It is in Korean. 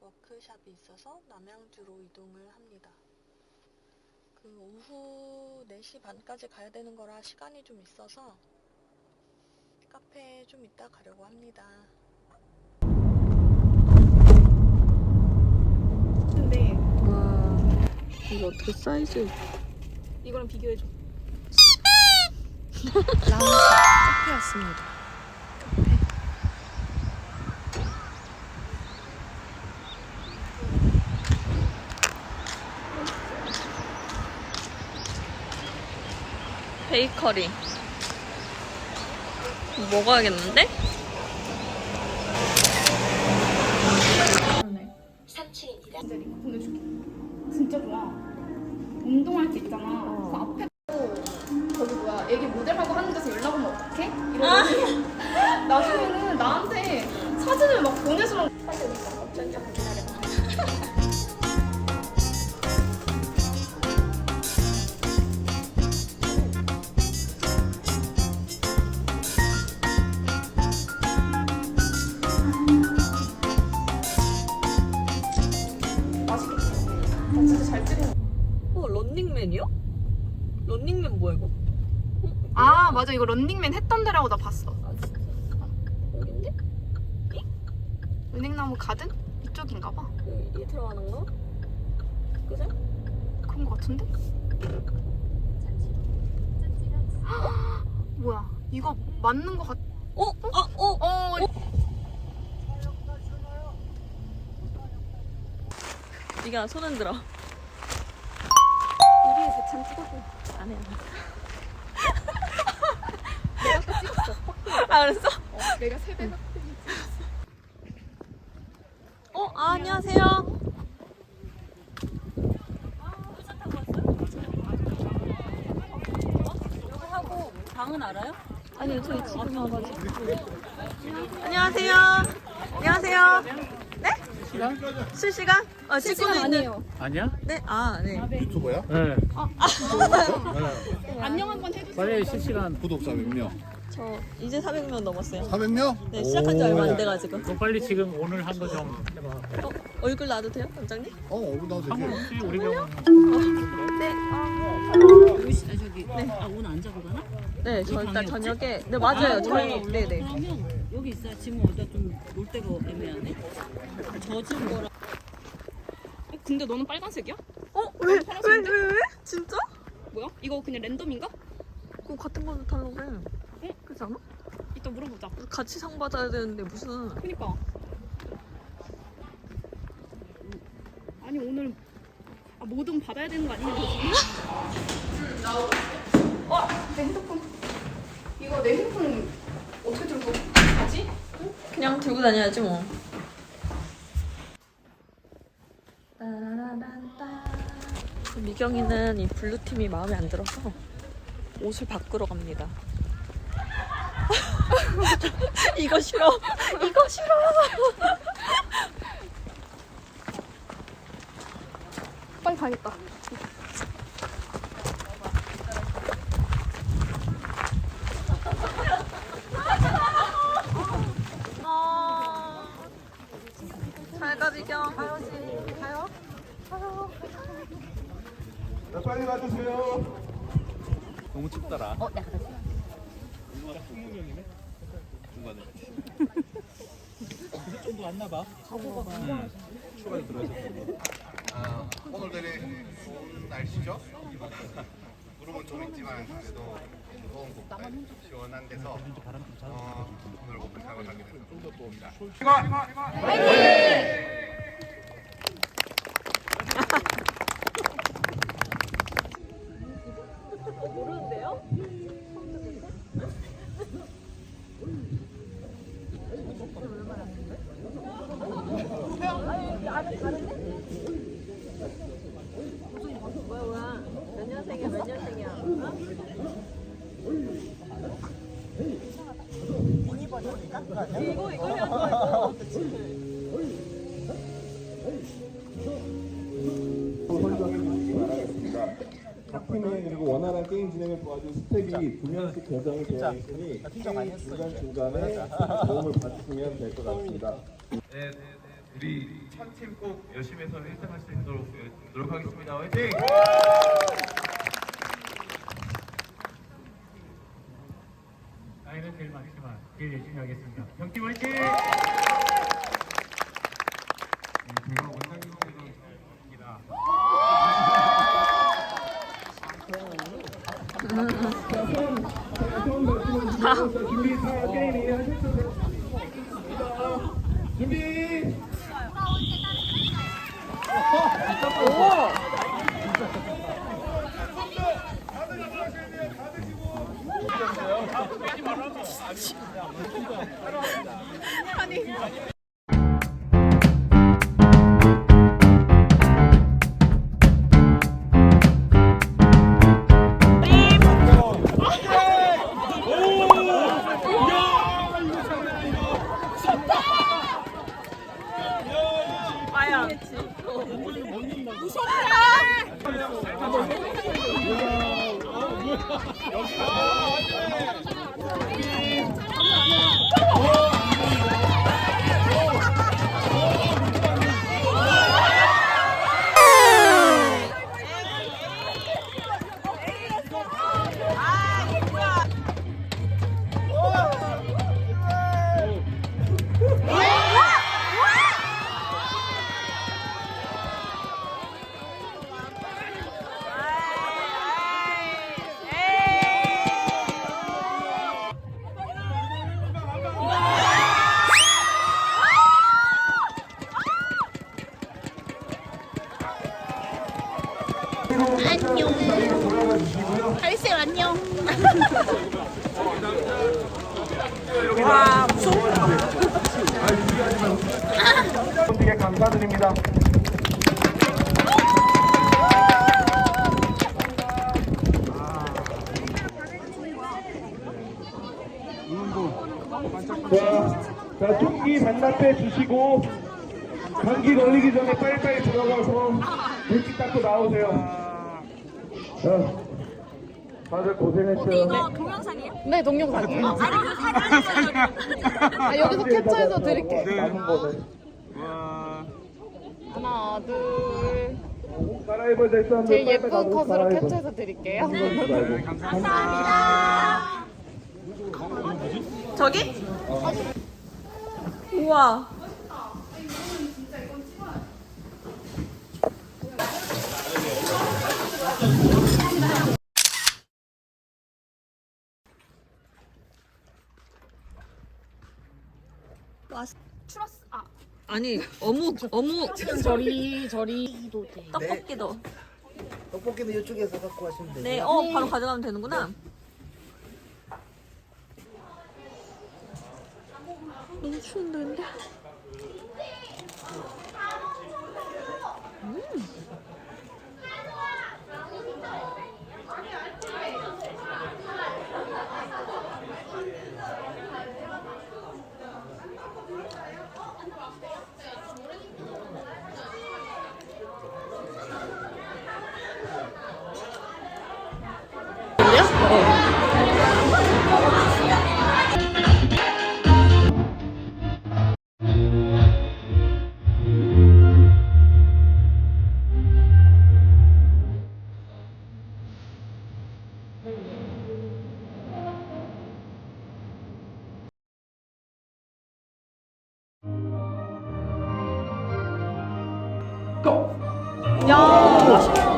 워크샵이 있어서 남양주로 이동을 합니다. 그 오후 4시 반까지 가야 되는 거라 시간이 좀 있어서 카페에 좀 이따 가려고 합니다. 근데 와, 이거 어떻게 사이즈? 이거랑 비교해줘. 라운지 카페였습니다. 베이커리 먹어야겠는데? 진짜 링크 보내줄게. 진짜 좋아. 운동할 때 있잖아. 그 앞에 거기 뭐야 애기 모델하고 하는 데서 연락 오면 어떡해? 이러더니 나중에는 나한테 사진을 막 보내서 맛있겠지. 맞아 이거 런닝맨 했던 데라고 나 봤어. 아? 여긴데? 은행나무 가든 이쪽인가 봐. 이, 이 들어가는 거? 그죠? 그런 거 같은데? 뭐야 이거 맞는 거 같? 어? 아, 어? 어 네가 손 흔들어. 우리의 대찬 찍어줘. 안 해. 내가 아까 찍었어. 아, 그랬어? 어, 내가 세배가 어, 아, 안녕하세요. 방은 알아요? 아니, 저희 지금 와가지고. 안녕하세요. 안녕하세요. 네? 실시간? 아, 찍고 있는. 아니야? 네, 아, 네. 유튜버야? 네. 안녕 한번 해주세요. 빨리 실시간. 구독자 몇 명? 저 이제 400명 넘었어요. 400명? 네, 시작한 지 얼마 안 돼가지고. 너 빨리 지금 오늘 한 거 좀 해봐. 어, 얼굴 놔도 돼요, 원장님? 어, 얼굴 나도 되지. 상관없이 우리 병원. 네. 여기 시- 아, 저기 아 오늘 안 자고 가나? 네, 저 일단 저녁에. 네, 맞아요. 아, 저희. 오늘 네, 네. 그러면 여기 있어야 지금 어디다 좀놀 데가 애매하네. 젖은 거라. 어, 근데 너는 빨간색이야? 어? 왜? 왜? 왜? 왜? 진짜? 뭐야? 이거 그냥 랜덤인가? 그거 같은 걸로 달라고 그 않아? 이따 물어보자. 같이 상 받아야 되는데 무슨. 그니까. 아니 오늘 아, 뭐든 받아야 되는 거 아니냐? 어, 내 핸드폰. 이거 내 핸드폰 어떻게 들고 가지? 그냥 들고 다녀야지 뭐. 미경이는 이 블루 팀이 마음에 안 들어서 옷을 바꾸러 갑니다. 이거 싫어. 이거 싫어. 빨리 가야겠다. 잘가 미경. 가요지. 가요. 자, 빨리 와주세요. 너무 춥더라. 어, 내가 갔다. 중간에. 좀더 왔나 봐. 추가로 들어가셨어. 아, 오늘 되게 좋은 날씨죠? 구름은 좀 있지만 그래도 무거운 곳에 시원한 데서 어, 오늘 하게 돼서 좀더 봅니다. 팀의 그리고 원활한 게임 진행을 도와준 스텝이 두 명씩 배정이 되어 있으니 게임 중간 중간에 도움을 받으시면 될 것 같습니다. 우리 천팀 꼭 열심히 해서 1등 할 수 있도록 노력하겠습니다. 화이팅! 나이는 제일 많지만 제일 열심히 하겠습니다. 경팀 화이팅! 네. 할색 안녕. 되게 감사드립니다. 자, 자, 조끼 반납해 주시고 감기 걸리기 전에 빨리빨리 들어가서 물기 닦고 나오세요. 자, 다들 고생했어요. 네, 동영상이에요. 아, 여기서 캡처해서 드릴게. 남은 거네. 하나, 둘. 갈아입을 때 사람들 제일 빨리 예쁜 가서 컷으로 갈아입어. 캡처해서 드릴게요. 저기? 우와. 추러스, 아. 아니 어묵 어묵 저리, 저리도 돼. 떡볶이도. 떡볶이는 이쪽에서 갖고 가시면 돼요. 네, 어 바로 가져가면 되는구나. 너무 추운데 근데. 야,